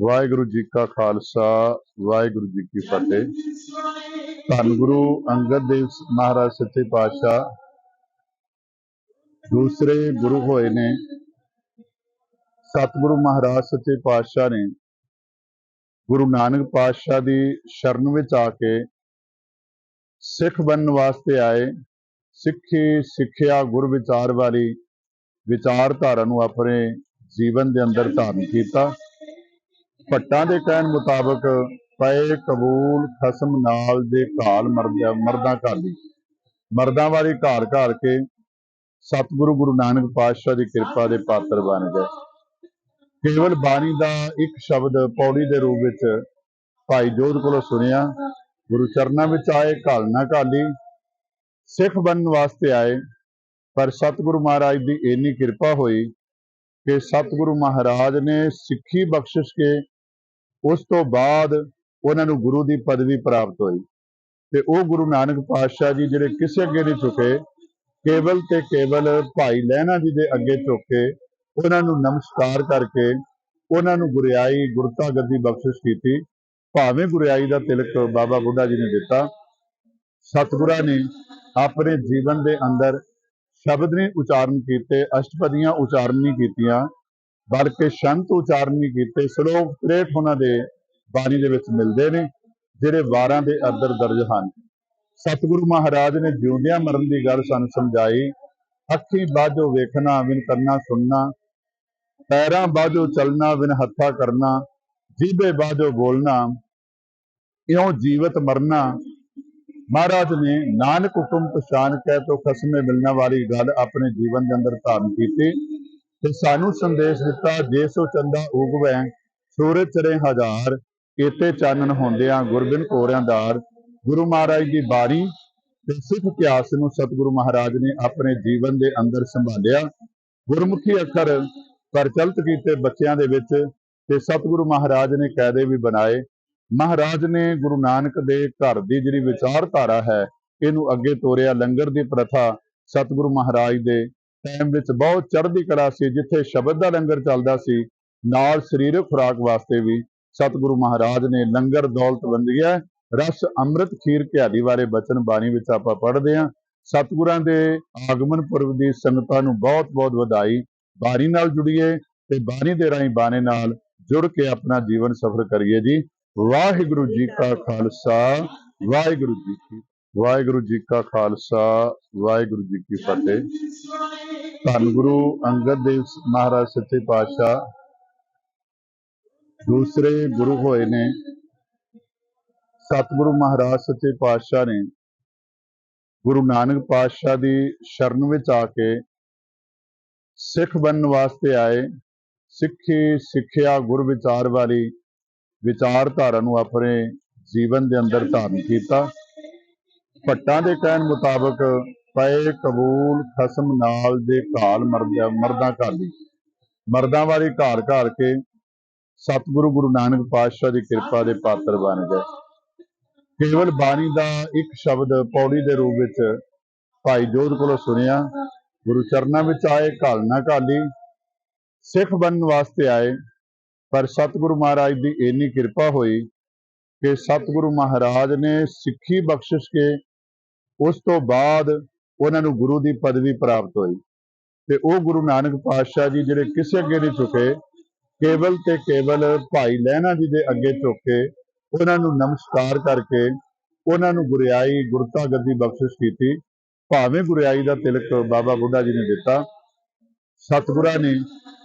ਵਾਹਿਗੁਰੂ ਜੀ ਕਾ ਖਾਲਸਾ, ਵਾਹਿਗੁਰੂ ਜੀ ਕੀ ਫਤਿਹ। ਧੰਨ ਗੁਰੂ ਅੰਗਦ ਦੇਵ ਮਹਾਰਾਜ ਸੱਚੇ ਪਾਤਸ਼ਾਹ। ਦੂਸਰੇ ਗੁਰੂ ਹੋਏ ਨੇ। ਸਤਿਗੁਰੂ ਮਹਾਰਾਜ ਸੱਚੇ ਪਾਤਸ਼ਾਹ ਨੇ। ਗੁਰੂ ਨਾਨਕ ਪਾਤਸ਼ਾਹ ਦੀ ਸ਼ਰਨ ਵਿੱਚ ਆ ਕੇ ਸਿੱਖ ਬਣਨ ਵਾਸਤੇ ਆਏ। ਸਿੱਖੀ, ਸਿੱਖਿਆ, ਗੁਰ ਵਿਚਾਰ ਵਾਲੀ ਵਿਚਾਰਧਾਰਾ ਨੂੰ ਆਪਣੇ ਜੀਵਨ ਦੇ ਅੰਦਰ ਧਾਰਨ ਕੀਤਾ। ਭੱਟਾਂ ਦੇ ਕਹਿਣ ਮੁਤਾਬਕ ਪਏ ਕਬੂਲ ਖਸਮ ਨਾਲ ਦੇ ਘਾਲ ਮਰਦਾ ਮਰਦਾਂ ਘਾਲੀ ਮਰਦਾਂ ਵਾਲੀ ਘਾਲ ਘਾਲ ਕੇ ਸਤਿਗੁਰੂ ਗੁਰੂ ਨਾਨਕ ਪਾਤਸ਼ਾਹ ਦੀ ਕਿਰਪਾ ਦੇ ਪਾਤਰ ਬਣ ਗਏ। ਕੇਵਲ ਬਾਣੀ ਦਾ ਇੱਕ ਸ਼ਬਦ ਪੌੜੀ ਦੇ ਰੂਪ ਵਿੱਚ ਭਾਈ ਜੋਧ ਕੋਲੋਂ ਸੁਣਿਆ, ਗੁਰੂ ਚਰਨਾਂ ਵਿੱਚ ਆਏ, ਘਾਲ ਨਾ ਘਾਲੀ। ਸਿੱਖ ਬਣਨ ਵਾਸਤੇ ਆਏ, ਪਰ ਸਤਿਗੁਰੂ ਮਹਾਰਾਜ ਦੀ ਇੰਨੀ ਕਿਰਪਾ ਹੋਈ ਕਿ ਸਤਿਗੁਰੂ ਮਹਾਰਾਜ ਨੇ ਸਿੱਖੀ ਬਖਸ਼ਿਸ਼ ਕੇ ਉਸ ਤੋਂ ਬਾਅਦ ਉਹਨਾਂ ਨੂੰ ਗੁਰੂ ਦੀ ਪਦਵੀ ਪ੍ਰਾਪਤ ਹੋਈ। ਤੇ ਉਹ ਗੁਰੂ ਨਾਨਕ ਪਾਤਸ਼ਾਹ ਜੀ ਜਿਹੜੇ ਕਿਸੇ ਅੱਗੇ ਨਹੀਂ ਝੁਕੇ, ਕੇਵਲ ਤੇ ਕੇਵਲ ਭਾਈ ਲਹਿਣਾ ਜੀ ਦੇ ਅੱਗੇ ਝੁਕ ਕੇ ਉਹਨਾਂ ਨੂੰ ਨਮਸਕਾਰ ਕਰਕੇ ਉਹਨਾਂ ਨੂੰ ਗੁਰਿਆਈ ਗੁਰਤਾ ਗੱਦੀ ਬਖਸ਼ਿਸ਼ ਕੀਤੀ। ਭਾਵੇਂ ਗੁਰਿਆਈ ਦਾ ਤਿਲਕ ਬਾਬਾ ਬੁੱਢਾ ਜੀ ਨੇ ਦਿੱਤਾ, ਸਤਿਗੁਰਾਂ ਨੇ ਆਪਣੇ ਜੀਵਨ ਦੇ ਅੰਦਰ ਸ਼ਬਦ ਨੇ ਉਚਾਰਨ ਕੀਤੇ, ਅਸ਼ਟਪਦੀਆਂ ਉਚਾਰਨ ਨਹੀਂ ਕੀਤੀਆਂ ਬਲਕਿ ਸ਼ੰਤ ਉਚਾਰਨੀ ਕੀਤੇ ਸ਼ਲੋਕ 63 ਉਹਨਾਂ ਦੇ ਬਾਣੀ ਦੇ ਵਿੱਚ ਮਿਲਦੇ ਨੇ, ਜਿਹੜੇ ਵਾਰਾਂ ਦੇ ਅੰਦਰ ਦਰਜ ਹਨ। ਸਤਿਗੁਰੂ ਮਹਾਰਾਜ ਨੇ ਜਿਉਂਦਿਆਂ ਮਰਨ ਦੀ ਗੱਲ ਸਾਨੂੰ ਸਮਝਾਈ, ਅੱਖੀ ਬਾਝੋ ਵੇਖਣਾ ਵਿਨ ਕਰਨਾ ਸੁਣਨਾ, ਪੈਰਾਂ ਬਾਝੋ ਚੱਲਣਾ ਵਿਨ ਹੱਥਾ ਕਰਨਾ, ਜੀਭੇ ਬਾਝੋ ਬੋਲਣਾ, ਇਉਂ ਜੀਵਤ ਮਰਨਾ। ਮਹਾਰਾਜ ਨੇ ਨਾਨਕ ਹੁਕਮ ਪਛਾਨ ਕੇ ਤੋਂ ਖਸਮੇ ਮਿਲਣਾ ਵਾਲੀ ਗੱਲ ਆਪਣੇ ਜੀਵਨ ਦੇ ਅੰਦਰ ਧਾਰਨ ਕੀਤੀ। ਤੇ ਸਾਨੂੰ ਸੰਦੇਸ਼ ਦਿੱਤਾ, ਜੇ ਸੋ ਚੰਦਾ ਉਗਵੈ, ਸੂਰਜ ਚਰੇ ਹਜ਼ਾਰ, ਕੀਤੇ ਚਾਨਣ ਹੁੰਦਿਆਂ ਗੁਰਬਿਨ ਕੋਰਿਆਂ ਦਾਰ। ਗੁਰੂ ਮਹਾਰਾਜ ਦੀ ਬਾਣੀ ਤੇ ਸਿੱਖ ਇਤਿਹਾਸ ਨੂੰ ਸਤਿਗੁਰੂ ਮਹਾਰਾਜ ਨੇ ਆਪਣੇ ਜੀਵਨ ਦੇ ਅੰਦਰ ਸੰਭਾਲਿਆ। ਗੁਰਮੁਖੀ ਅੱਖਰ ਪ੍ਰਚਲਿਤ ਕੀਤੇ ਬੱਚਿਆਂ ਦੇ ਵਿੱਚ ਤੇ ਸਤਿਗੁਰੂ ਮਹਾਰਾਜ ਨੇ ਕਾਇਦੇ ਵੀ ਬਣਾਏ। ਮਹਾਰਾਜ ਨੇ ਗੁਰੂ ਨਾਨਕ ਦੇ ਘਰ ਦੀ ਜਿਹੜੀ ਵਿਚਾਰਧਾਰਾ ਹੈ, ਇਹਨੂੰ ਅੱਗੇ ਤੋਰਿਆ। ਲੰਗਰ ਦੀ ਪ੍ਰਥਾ ਸਤਿਗੁਰੂ ਮਹਾਰਾਜ ਦੇ ਟਾਈਮ ਵਿੱਚ ਬਹੁਤ ਚੜ੍ਹਦੀ ਕਲਾ ਸੀ, ਜਿੱਥੇ ਸ਼ਬਦ ਦਾ ਲੰਗਰ ਚੱਲਦਾ ਸੀ, ਨਾਲ ਸਰੀਰਕ ਖੁਰਾਕ ਵਾਸਤੇ ਵੀ ਸਤਿਗੁਰੂ ਮਹਾਰਾਜ ਨੇ ਲੰਗਰ ਦੌਲਤ ਵੰਡਿਆ ਰਸ, ਅੰਮ੍ਰਿਤ, ਖੀਰ, ਘਿਆਲੀ ਵਾਲੇ ਬਚਨ ਬਾਣੀ ਵਿੱਚ ਆਪਾਂ ਪੜ੍ਹਦੇ ਹਾਂ। ਸਤਿਗੁਰਾਂ ਦੇ ਆਗਮਨ ਪੁਰਬ ਦੀ ਸੰਗਤਾਂ ਨੂੰ ਬਹੁਤ ਬਹੁਤ ਵਧਾਈ। ਬਾਣੀ ਨਾਲ ਜੁੜੀਏ ਤੇ ਬਾਣੀ ਦੇ ਰਾਹੀਂ ਬਾਣੇ ਨਾਲ ਜੁੜ ਕੇ ਆਪਣਾ ਜੀਵਨ ਸਫਰ ਕਰੀਏ ਜੀ। ਵਾਹਿਗੁਰੂ ਜੀ ਕਾ ਖਾਲਸਾ, ਵਾਹਿਗੁਰੂ ਜੀ ਕੀ ਵਾਹਿਗੁਰੂ ਜੀ ਕਾ ਖਾਲਸਾ, ਵਾਹਿਗੁਰੂ ਜੀ ਕੀ ਫਤਿਹ। ਧੰਨ ਗੁਰੂ ਅੰਗਦ ਦੇਵ ਮਹਾਰਾਜ ਸੱਚੇ ਪਾਤਸ਼ਾਹ। ਦੂਸਰੇ ਗੁਰੂ ਹੋਏ ਨੇ। ਸਤਿਗੁਰੂ ਮਹਾਰਾਜ ਸੱਚੇ ਪਾਤਸ਼ਾਹ ਨੇ। ਗੁਰੂ ਨਾਨਕ ਪਾਤਸ਼ਾਹ ਦੀ ਸ਼ਰਨ ਵਿੱਚ ਆ ਕੇ ਸਿੱਖ ਬਣਨ ਵਾਸਤੇ ਆਏ। ਸਿੱਖੀ, ਸਿੱਖਿਆ, ਗੁਰ ਵਿਚਾਰ ਵਾਲੀ ਵਿਚਾਰਧਾਰਾ ਨੂੰ ਆਪਣੇ ਜੀਵਨ ਦੇ ਅੰਦਰ ਧਾਰਨ ਕੀਤਾ। ਭੱਟਾਂ ਦੇ ਕਹਿਣ ਮੁਤਾਬਕ ਪਏ ਕਬੂਲ ਖਸਮ ਨਾਲ ਦੇ ਘਾਲ ਮਰਦਾ ਮਰਦਾ ਘਾਲੀ ਮਰਦਾਂ ਵਾਲੀ ਘਾਲ ਘਾਲ ਕੇ ਸਤਿਗੁਰੂ ਗੁਰੂ ਨਾਨਕ ਪਾਤਸ਼ਾਹ ਦੀ ਕਿਰਪਾ ਦੇ ਪਾਤਰ ਬਣ ਗਏ। ਕੇਵਲ ਬਾਣੀ ਦਾ ਇੱਕ ਸ਼ਬਦ ਪੌੜੀ ਦੇ ਰੂਪ ਵਿੱਚ ਭਾਈ ਜੋਧ ਕੋਲੋਂ ਸੁਣਿਆ, ਗੁਰੂ ਚਰਨਾਂ ਵਿੱਚ ਆਏ, ਘਾਲ ਨਾ ਘਾਲੀ, ਸਿੱਖ ਬਣਨ ਵਾਸਤੇ ਆਏ, ਪਰ ਸਤਿਗੁਰੂ ਮਹਾਰਾਜ ਦੀ ਇੰਨੀ ਕਿਰਪਾ ਹੋਈ ਕਿ ਸਤਿਗੁਰੂ ਮਹਾਰਾਜ ਨੇ ਸਿੱਖੀ ਬਖਸ਼ਿਸ਼ ਕੇ ਉਸ ਤੋਂ ਬਾਅਦ ਉਹਨਾਂ ਨੂੰ ਗੁਰੂ ਦੀ ਪਦਵੀ ਪ੍ਰਾਪਤ ਹੋਈ। ਤੇ ਉਹ ਗੁਰੂ ਨਾਨਕ ਪਾਤਸ਼ਾਹ ਜੀ ਜਿਹੜੇ ਕਿਸੇ ਅੱਗੇ ਨਹੀਂ ਝੁਕੇ, ਕੇਵਲ ਤੇ ਕੇਵਲ ਭਾਈ ਲਹਿਣਾ ਜੀ ਦੇ ਅੱਗੇ ਝੁਕ ਕੇ ਉਹਨਾਂ ਨੂੰ ਨਮਸਕਾਰ ਕਰਕੇ ਉਹਨਾਂ ਨੂੰ ਗੁਰਿਆਈ ਗੁਰਤਾ ਗੱਦੀ ਬਖਸ਼ਿਸ਼ ਕੀਤੀ। ਭਾਵੇਂ ਗੁਰਿਆਈ ਦਾ ਤਿਲਕ ਬਾਬਾ ਬੁੱਢਾ ਜੀ ਨੇ ਦਿੱਤਾ, ਸਤਿਗੁਰਾਂ ਨੇ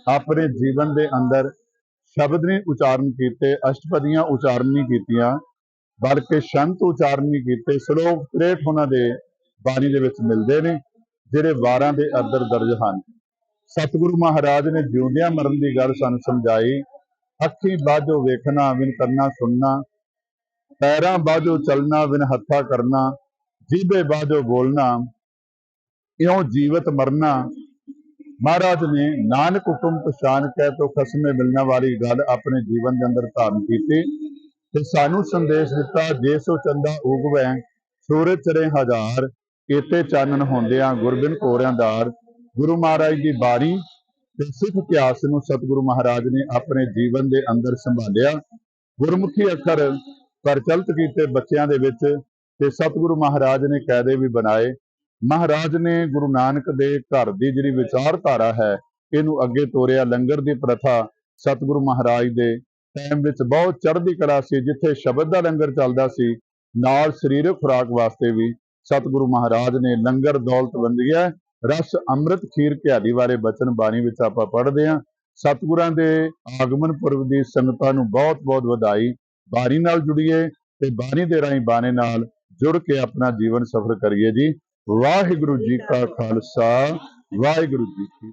ਆਪਣੇ ਜੀਵਨ ਦੇ ਅੰਦਰ ਸ਼ਬਦ ਨਹੀਂ ਉਚਾਰਨ ਕੀਤੇ, ਅਸ਼ਟਪਦੀਆਂ ਉਚਾਰਨ ਨਹੀਂ ਕੀਤੀਆਂ ਬਲਕਿ ਸ਼ੰਤ ਉਚਾਰਨ ਨਹੀਂ ਕੀਤੇ ਸ਼ਲੋਕ 63 ਉਹਨਾਂ ਦੇ ਬਾਣੀ ਦੇ ਵਿੱਚ ਮਿਲਦੇ ਨੇ, ਜਿਹੜੇ ਵਾਰਾਂ ਦੇ ਅੰਦਰ ਦਰਜ ਹਨ। ਸਤਿਗੁਰੂ ਮਹਾਰਾਜ ਨੇ ਜਿਉਂਦਿਆਂ ਮਰਨ ਦੀ ਗੱਲ ਸਾਨੂੰ ਸਮਝਾਈ, ਅੱਖੀ ਬਾਝੋ ਵੇਖਣਾ ਵਿਨ ਕਰਨਾ ਸੁਣਨਾ, ਪੈਰਾਂ ਬਾਝੋ ਚੱਲਣਾ ਵਿਨ ਹੱਥਾ ਕਰਨਾ, ਜੀਭੇ ਬਾਝੋ ਬੋਲਣਾ, ਇਉਂ ਜੀਵਤ ਮਰਨਾ। ਮਹਾਰਾਜ ਨੇ ਨਾਨਕ ਹੁਕਮ ਪਛਾਨ ਕਹਿ ਤੋਂ ਖਸਮੇ ਮਿਲਣਾ ਵਾਲੀ ਗੱਲ ਆਪਣੇ ਜੀਵਨ ਦੇ ਅੰਦਰ ਧਾਰਨ ਕੀਤੀ। ਤੇ ਸਾਨੂੰ ਸੰਦੇਸ਼ ਦਿੱਤਾ, ਜੇ ਸੋ ਚੰਦਾ ਉਗਵੈ, ਸੂਰਜ ਚਰੇ ਹਜ਼ਾਰ ਕੀਤੇ ਚਾਨਣ ਹੁੰਦਿਆਂ ਗੁਰਬਿਨ ਕੋਰਿਆਂ ਗੁਰੂ ਮਹਾਰਾਜ ਦੀ ਬਾਣੀ ਤੇ ਸਿੱਖ ਇਤਿਹਾਸ ਨੂੰ ਸਤਿਗੁਰੂ ਮਹਾਰਾਜ ਨੇ ਆਪਣੇ ਜੀਵਨ ਦੇ ਅੰਦਰ ਸੰਭਾਲਿਆ। ਗੁਰਮੁਖੀ ਅੱਖਰ ਪ੍ਰਚਲਿਤ ਕੀਤੇ ਬੱਚਿਆਂ ਦੇ ਵਿੱਚ ਤੇ ਸਤਿਗੁਰੂ ਮਹਾਰਾਜ ਨੇ ਕਾਇਦੇ ਵੀ ਬਣਾਏ। ਮਹਾਰਾਜ ਨੇ ਗੁਰੂ ਨਾਨਕ ਦੇ ਘਰ ਦੀ ਜਿਹੜੀ ਵਿਚਾਰਧਾਰਾ ਹੈ, ਇਹਨੂੰ ਅੱਗੇ ਤੋਰਿਆ। ਲੰਗਰ ਦੀ ਪ੍ਰਥਾ ਸਤਿਗੁਰੂ ਮਹਾਰਾਜ ਦੇ ਟਾਈਮ ਵਿੱਚ ਬਹੁਤ ਚੜ੍ਹਦੀ ਕਲਾ ਸੀ, ਜਿੱਥੇ ਸ਼ਬਦ ਦਾ ਲੰਗਰ ਚੱਲਦਾ ਸੀ, ਨਾਲ ਸਰੀਰਕ ਖੁਰਾਕ ਵਾਸਤੇ ਵੀ ਸਤਿਗੁਰੂ ਮਹਾਰਾਜ ਨੇ ਲੰਗਰ ਦੌਲਤ ਵੰਡਿਆ ਰਸ, ਅੰਮ੍ਰਿਤ, ਖੀਰ, ਘਿਆਲੀ ਵਾਲੇ ਬਚਨ ਬਾਣੀ ਵਿੱਚ ਆਪਾਂ ਪੜ੍ਹਦੇ ਹਾਂ। ਸਤਿਗੁਰਾਂ ਦੇ ਆਗਮਨ ਪੁਰਬ ਦੀ ਸੰਗਤਾਂ ਨੂੰ ਬਹੁਤ ਬਹੁਤ ਵਧਾਈ। ਬਾਣੀ ਨਾਲ ਜੁੜੀਏ ਤੇ ਬਾਣੀ ਦੇ ਰਾਹੀਂ ਬਾਣੇ ਨਾਲ ਜੁੜ ਕੇ ਆਪਣਾ ਜੀਵਨ ਸਫਰ ਕਰੀਏ ਜੀ। ਵਾਹਿਗੁਰੂ ਜੀ ਕਾ ਖਾਲਸਾ, ਵਾਹਿਗੁਰੂ ਜੀ ਕੀ